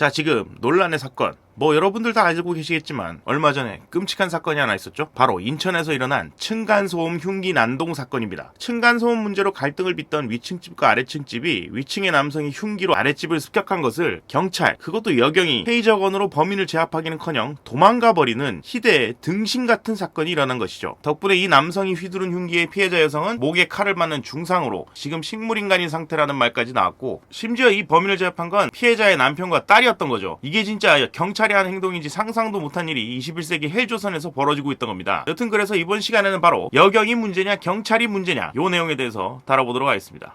자, 지금 논란의 사건. 뭐 여러분들 다 알고 계시겠지만 얼마 전에 끔찍한 사건이 하나 있었죠. 바로 인천에서 일어난 층간소음 흉기 난동 사건입니다. 층간소음 문제로 갈등을 빚던 위층 집과 아래층 집이 위층의 남성이 흉기로 아랫집을 습격한 것을 경찰, 그것도 여경이 페이저건으로 범인을 제압하기는커녕 도망가 버리는 희대의 등신 같은 사건이 일어난 것이죠. 덕분에 이 남성이 휘두른 흉기의 피해자 여성은 목에 칼을 맞는 중상으로 지금 식물인간인 상태라는 말까지 나왔고 심지어 이 범인을 제압한 건 피해자의 남편과 딸이었던 거죠. 이게 진짜 경찰 이한 행동인지 상상도 못한 일이 21세기 헬조선에서 벌어지고 있던 겁니다. 여튼 그래서 이번 시간에는 바로 여경이 문제냐 경찰이 문제냐 요 내용에 대해서 다뤄보도록 하겠습니다.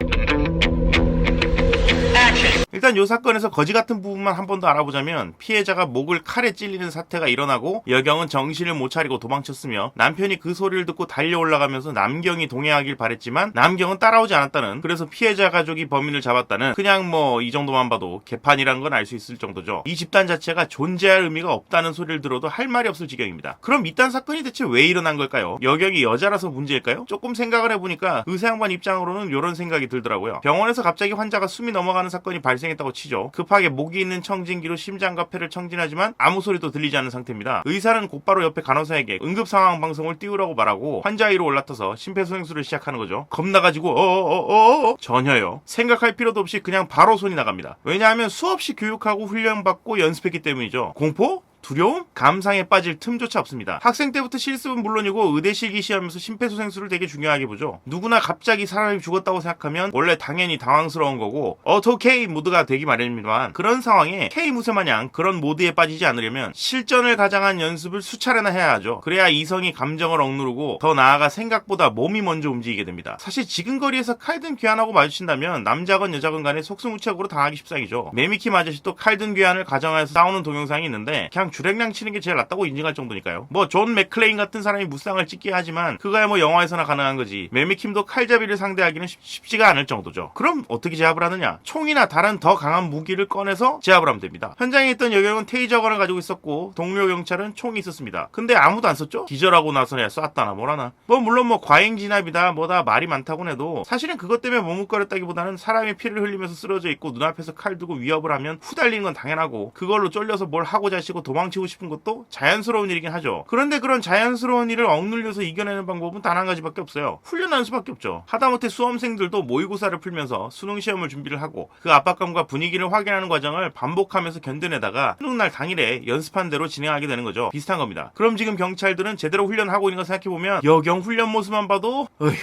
일단 이 사건에서 거지 같은 부분만 한 번 더 알아보자면 피해자가 목을 칼에 찔리는 사태가 일어나고 여경은 정신을 못 차리고 도망쳤으며 남편이 그 소리를 듣고 달려 올라가면서 남경이 동행하길 바랬지만 남경은 따라오지 않았다는 그래서 피해자 가족이 범인을 잡았다는 그냥 뭐 이 정도만 봐도 개판이란 건 알 수 있을 정도죠. 이 집단 자체가 존재할 의미가 없다는 소리를 들어도 할 말이 없을 지경입니다. 그럼 이딴 사건이 대체 왜 일어난 걸까요? 여경이 여자라서 문제일까요? 조금 생각을 해보니까 의사 양반 입장으로는 이런 생각이 들더라고요. 병원에서 갑자기 환자가 숨이 넘어가는 사건이 발생 했다고 치죠. 급하게 목이 있는 청진기로 심장과 폐를 청진하지만 아무 소리도 들리지 않는 상태입니다. 의사는 곧바로 옆에 간호사에게 응급 상황 방송을 띄우라고 말하고 환자 위로 올라타서 심폐소생술을 시작하는 거죠. 겁나가지고 어어어어 전혀요. 생각할 필요도 없이 그냥 바로 손이 나갑니다. 왜냐하면 수없이 교육하고 훈련받고 연습했기 때문이죠. 공포? 두려움? 감상에 빠질 틈조차 없습니다. 학생 때부터 실습은 물론이고 의대 실기 시험에서 심폐소생술을 되게 중요하게 보죠. 누구나 갑자기 사람이 죽었다고 생각하면 원래 당연히 당황스러운 거고 K 모드가 되기 마련입니다만 그런 상황에 K 무쇠 마냥 그런 모드에 빠지지 않으려면 실전을 가장한 연습을 수차례나 해야 하죠. 그래야 이성이 감정을 억누르고 더 나아가 생각보다 몸이 먼저 움직이게 됩니다. 사실 지근거리에서 칼든 귀환하고 마주친다면 남자건 여자건 간에 속수무책으로 당하기 십상이죠. 매미킴 아저씨도 칼든 귀환을 가정하에서 싸우는 동영상이 있는데 그냥 주랭랑 치는 게 제일 낫다고 인정할 정도니까요. 뭐 존 맥클레인 같은 사람이 무쌍을 찍게 하지만 그거야 뭐 영화에서나 가능한 거지. 매미킴도 칼잡이를 상대하기는 쉽, 쉽지가 않을 정도죠. 그럼 어떻게 제압을 하느냐? 총이나 다른 더 강한 무기를 꺼내서 제압을 하면 됩니다. 현장에 있던 여경은 테이저건을 가지고 있었고 동료 경찰은 총이 있었습니다. 근데 아무도 안 썼죠? 기절하고 나서야 쐈다나 뭐라나. 뭐 물론 뭐 과잉 진압이다 뭐다 말이 많다고 해도 사실은 그것 때문에 머뭇거렸다기보다는 사람이 피를 흘리면서 쓰러져 있고 눈앞에서 칼 들고 위협을 하면 후달리는 건 당연하고 그걸로 쫄려서 뭘 하고 자 시고 도망 치고 싶은 것도 자연스러운 일이긴 하죠. 그런데 그런 자연스러운 일을 억눌려서 이겨내는 방법은 단 한 가지밖에 없어요. 훈련하는 수밖에 없죠. 하다못해 수험생들도 모의고사를 풀면서 수능 시험을 준비를 하고 그 압박감과 분위기를 확인하는 과정을 반복하면서 견뎌내다가 수능 날 당일에 연습한 대로 진행하게 되는 거죠. 비슷한 겁니다. 그럼 지금 경찰들은 제대로 훈련하고 있는 거 생각해 보면 여경 훈련 모습만 봐도 어휴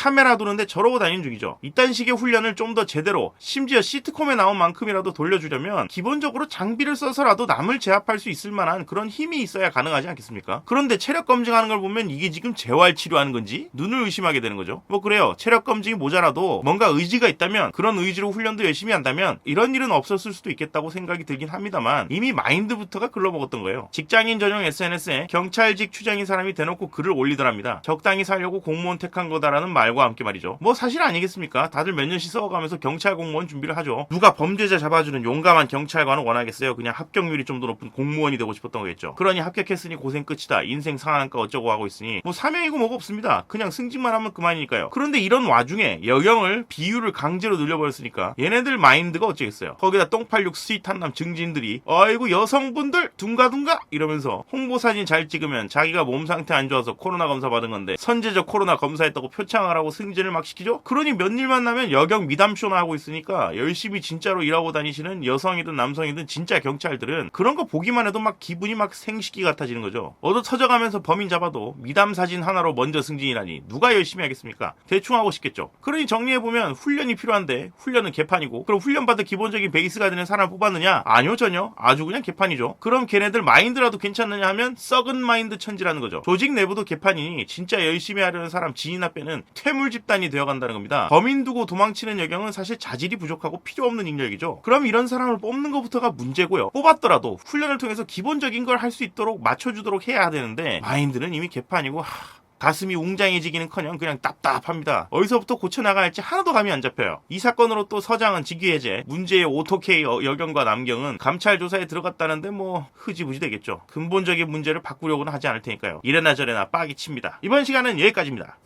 카메라 도는데 저러고 다니는 중이죠. 이딴 식의 훈련을 좀 더 제대로 심지어 시트콤에 나온 만큼이라도 돌려주려면 기본적으로 장비를 써서라도 남을 제압할 수 있을 만한 그런 힘이 있어야 가능하지 않겠습니까? 그런데 체력 검증하는 걸 보면 이게 지금 재활 치료하는 건지 눈을 의심하게 되는 거죠. 뭐 그래요. 체력 검증이 모자라도 뭔가 의지가 있다면 그런 의지로 훈련도 열심히 한다면 이런 일은 없었을 수도 있겠다고 생각이 들긴 합니다만 이미 마인드부터가 글러먹었던 거예요. 직장인 전용 SNS에 경찰직 추장인 사람이 대놓고 글을 올리더랍니다. 적당히 살려고 공무원 택한 거다라는 말과 함께 말이죠. 뭐 사실 아니겠습니까? 다들 몇 년씩 써가면서 경찰 공무원 준비를 하죠. 누가 범죄자 잡아주는 용감한 경찰관은 원하겠어요. 그냥 합격률이 좀 더 높은 공무원이 되고 싶었던 거겠죠. 그러니 합격했으니 고생 끝이다. 인생 상한가 어쩌고 하고 있으니 뭐 사명이고 뭐가 없습니다. 그냥 승진만 하면 그만이니까요. 그런데 이런 와중에 여경을 비율을 강제로 늘려버렸으니까 얘네들 마인드가 어쩌겠어요. 거기다 똥팔육 스윗한 남 증진들이 아이고 여성분들 둥가둥가 이러면서 홍보 사진 잘 찍으면 자기가 몸 상태 안 좋아서 코로나 검사 받은 건데 선제적 코로나 검사했다고 표창을 하고 승진을 막 시키죠. 그러니 몇 일 만 나면 여경 미담쇼나 하고 있으니까 열심히 진짜로 일하고 다니시는 여성이든 남성이든 진짜 경찰들은 그런 거 보기만 해도 막 기분이 막 생식기 같아지는 거죠. 얻어 터져가면서 범인 잡아도 미담 사진 하나로 먼저 승진이라니 누가 열심히 하겠습니까? 대충 하고 싶겠죠. 그러니 정리해보면 훈련이 필요한데 훈련은 개판이고 그럼 훈련받을 기본적인 베이스가 되는 사람 뽑았느냐? 아니요 전혀. 아주 그냥 개판이죠. 그럼 걔네들 마인드라도 괜찮느냐 하면 썩은 마인드 천지라는 거죠. 조직 내부도 개판이니 진짜 열심히 하려는 사람 진이나 빼는 퇴물 집단이 되어간다는 겁니다. 범인 두고 도망치는 여경은 사실 자질이 부족하고 필요 없는 인력이죠. 그럼 이런 사람을 뽑는 것부터가 문제고요. 뽑았더라도 훈련을 통해서 기본적인 걸 할 수 있도록 맞춰주도록 해야 되는데 마인드는 이미 개판이고 하... 가슴이 웅장해지기는커녕 그냥 답답합니다. 어디서부터 고쳐나가야 할지 하나도 감이 안 잡혀요. 이 사건으로 또 서장은 직위해제, 문제의 오토케이 어, 여경과 남경은 감찰 조사에 들어갔다는데 뭐 흐지부지 되겠죠. 근본적인 문제를 바꾸려고는 하지 않을 테니까요. 이래나 저래나 빡이 칩니다. 이번 시간은 여기까지입니다.